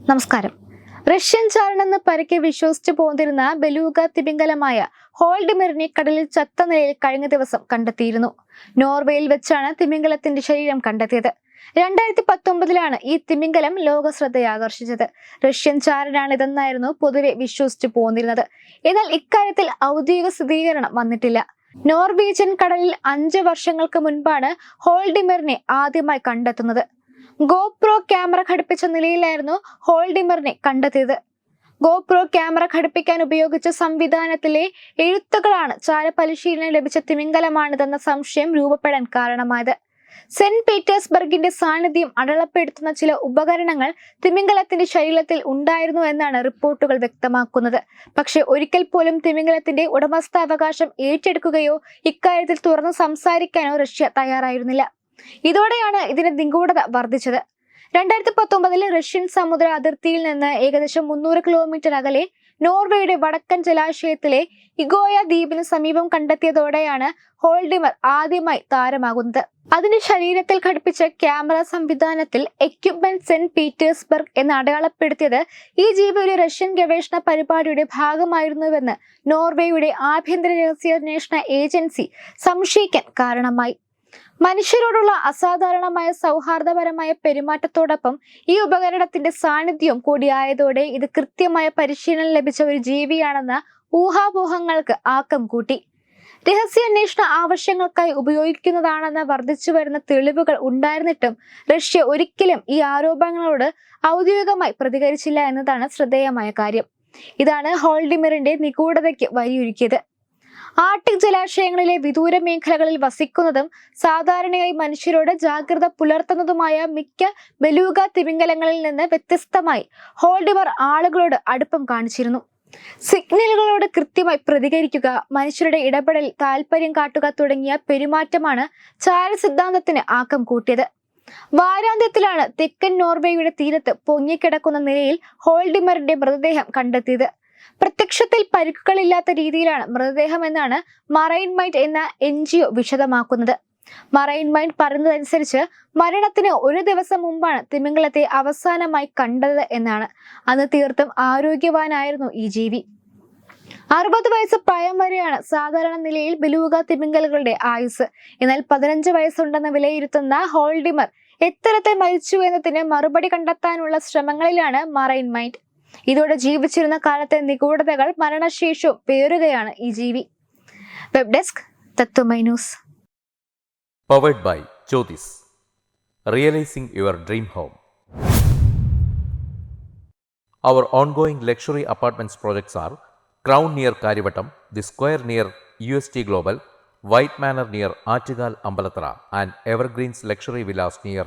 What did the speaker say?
നമസ്കാരം. റഷ്യൻ ചാരനെന്ന് പരക്കെ വിശ്വസിച്ചു പോന്നിരുന്ന ബലൂഗ തിമിംഗലമായ ഹോൾഡിമിറിനെ കടലിൽ ചത്ത നിലയിൽ കഴിഞ്ഞ ദിവസം കണ്ടെത്തിയിരുന്നു. നോർവേയിൽ വെച്ചാണ് തിമിംഗലത്തിന്റെ ശരീരം കണ്ടെത്തിയത്. രണ്ടായിരത്തി പത്തൊമ്പതിലാണ് ഈ തിമിംഗലം ലോക ശ്രദ്ധയാകർഷിച്ചത് റഷ്യൻ ചാരനാണിതെന്നായിരുന്നു പൊതുവെ വിശ്വസിച്ചു പോന്നിരുന്നത്. എന്നാൽ ഇക്കാര്യത്തിൽ ഔദ്യോഗിക സ്ഥിരീകരണം വന്നിട്ടില്ല. നോർവീജിയൻ കടലിൽ അഞ്ച് വർഷങ്ങൾക്ക് മുൻപാണ് ഹോൾഡിമിറിനെ ആദ്യമായി കണ്ടെത്തുന്നത്. ഗോപ്രോ ക്യാമറ ഘടിപ്പിച്ച നിലയിലായിരുന്നു ഹോൾഡിമറിനെ കണ്ടെത്തിയത്. ഗോപ്രോ ക്യാമറ ഘടിപ്പിക്കാൻ ഉപയോഗിച്ച സംവിധാനത്തിലെ എഴുത്തുകളാണ് ചാരപരിശീലനം ലഭിച്ച തിമിംഗലമാണിതെന്ന സംശയം രൂപപ്പെടാൻ കാരണമായത്. സെന്റ് പീറ്റേഴ്സ്ബർഗിന്റെ സാന്നിധ്യം അടളപ്പെടുത്തുന്ന ചില ഉപകരണങ്ങൾ തിമിംഗലത്തിന്റെ ശരീരത്തിൽ ഉണ്ടായിരുന്നു എന്നാണ് റിപ്പോർട്ടുകൾ വ്യക്തമാക്കുന്നത്. പക്ഷെ ഒരിക്കൽ പോലും തിമിംഗലത്തിന്റെ ഉടമസ്ഥാവകാശം ഏറ്റെടുക്കുകയോ ഇക്കാര്യത്തിൽ തുറന്നു സംസാരിക്കാനോ റഷ്യ തയ്യാറായിരുന്നില്ല. ഇതോടെയാണ് ഇതിന്റെ നിഗൂഢത വർദ്ധിച്ചത്. രണ്ടായിരത്തി പത്തൊമ്പതിൽ റഷ്യൻ സമുദ്ര അതിർത്തിയിൽ നിന്ന് ഏകദേശം മുന്നൂറ് കിലോമീറ്റർ അകലെ നോർവേയുടെ വടക്കൻ ജലാശയത്തിലെ ഇഗോയ ദ്വീപിന് സമീപം കണ്ടെത്തിയതോടെയാണ് ഹോൾഡിമർ ആദ്യമായി താരമാകുന്നത്. അതിന്റെ ശരീരത്തിൽ ഘടിപ്പിച്ച ക്യാമറ സംവിധാനത്തിൽ എക്യുപ്മെന്റ് സെന്റ് പീറ്റേഴ്സ്ബർഗ് എന്ന് അടയാളപ്പെടുത്തിയത് ഈ ജീവി ഒരു റഷ്യൻ ഗവേഷണ പരിപാടിയുടെ ഭാഗമായിരുന്നുവെന്ന് നോർവേയുടെ ആഭ്യന്തര രഹസ്യാന്വേഷണ ഏജൻസി സംശയിക്കാൻ കാരണമായി. മനുഷ്യരോടുള്ള അസാധാരണമായ സൗഹാർദ്ദപരമായ പെരുമാറ്റത്തോടൊപ്പം ഈ ഉപകരണത്തിന്റെ സാന്നിധ്യവും കൂടിയായതോടെ ഇത് കൃത്യമായ പരിശീലനം ലഭിച്ച ഒരു ജീവിയാണെന്ന ഊഹാപോഹങ്ങൾക്ക് ആക്കം കൂട്ടി. രഹസ്യാന്വേഷണ ആവശ്യങ്ങൾക്കായി ഉപയോഗിക്കുന്നതാണെന്ന് വർദ്ധിച്ചു വരുന്ന തെളിവുകൾ ഉണ്ടായിരുന്നിട്ടും റഷ്യ ഒരിക്കലും ഈ ആരോപണങ്ങളോട് ഔദ്യോഗികമായി പ്രതികരിച്ചില്ല എന്നതാണ് ശ്രദ്ധേയമായ കാര്യം. ഇതാണ് ഹോൾഡിമിറിന്റെ നിഗൂഢതയ്ക്ക് വഴിയൊരുക്കിയത്. ആർട്ടിക് ജലാശയങ്ങളിലെ വിദൂര മേഖലകളിൽ വസിക്കുന്നതും സാധാരണയായി മനുഷ്യരോട് ജാഗ്രത പുലർത്തുന്നതുമായ മിക്ക ബലൂഗ തിമിംഗലങ്ങളിൽ നിന്ന് വ്യത്യസ്തമായി ഹോൾഡിവർ ആളുകളോട് അടുപ്പം കാണിച്ചിരുന്നു. സിഗ്നലുകളോട് കൃത്യമായി പ്രതികരിക്കുക മനുഷ്യരുടെ ഇടപെടൽ താല്പര്യം കാട്ടുക തുടങ്ങിയ പെരുമാറ്റമാണ് ചാര സിദ്ധാന്തത്തിന് ആക്കം കൂട്ടിയത്. വാരാന്ത്യത്തിലാണ് തെക്കൻ നോർവേയുടെ തീരത്ത് പൊങ്ങിക്കിടക്കുന്ന നിലയിൽ ഹോൾഡിമറിന്റെ മൃതദേഹം കണ്ടെത്തിയത്. പ്രത്യക്ഷത്തിൽ പരിക്കുകളില്ലാത്ത രീതിയിലാണ് മൃതദേഹം എന്നാണ് മറൈൻ മൈൻഡ് എന്ന എൻ ജി ഒ വിശദമാക്കുന്നത്. മറൈൻ മൈൻഡ് പറയുന്നതനുസരിച്ച് മരണത്തിന് ഒരു ദിവസം മുമ്പാണ് തിമിംഗലത്തെ അവസാനമായി കണ്ടത് എന്നാണ്. അന്ന് തീർത്തും ആരോഗ്യവാനായിരുന്നു ഈ ജീവി. അറുപത് വയസ്സ് പ്രായം വരെയാണ് സാധാരണ നിലയിൽ ബലൂക തിമിംഗലുകളുടെ ആയുസ് എന്നാൽ പതിനഞ്ച് വയസ്സുണ്ടെന്ന് വിലയിരുത്തുന്ന ഹോൾഡിമർ എത്തരത്തിൽ മരിച്ചു എന്നതിന് മറുപടി കണ്ടെത്താനുള്ള ശ്രമങ്ങളിലാണ് മറൈൻ മൈൻഡ്. ഇതോടെ ജീവിച്ചിരുന്ന കാലത്തെ നിഗൂഢതകൾ മരണശേഷവും പേറുകയാണ് ഈ ജീവി web desk Tatwamayi news powered by Jyothis realising your dream home Our ongoing luxury apartments projects are Crown near Karivatam, The Square near UST Global, White Manor near Achigal Ambalatra, and Evergreens Luxury Villas near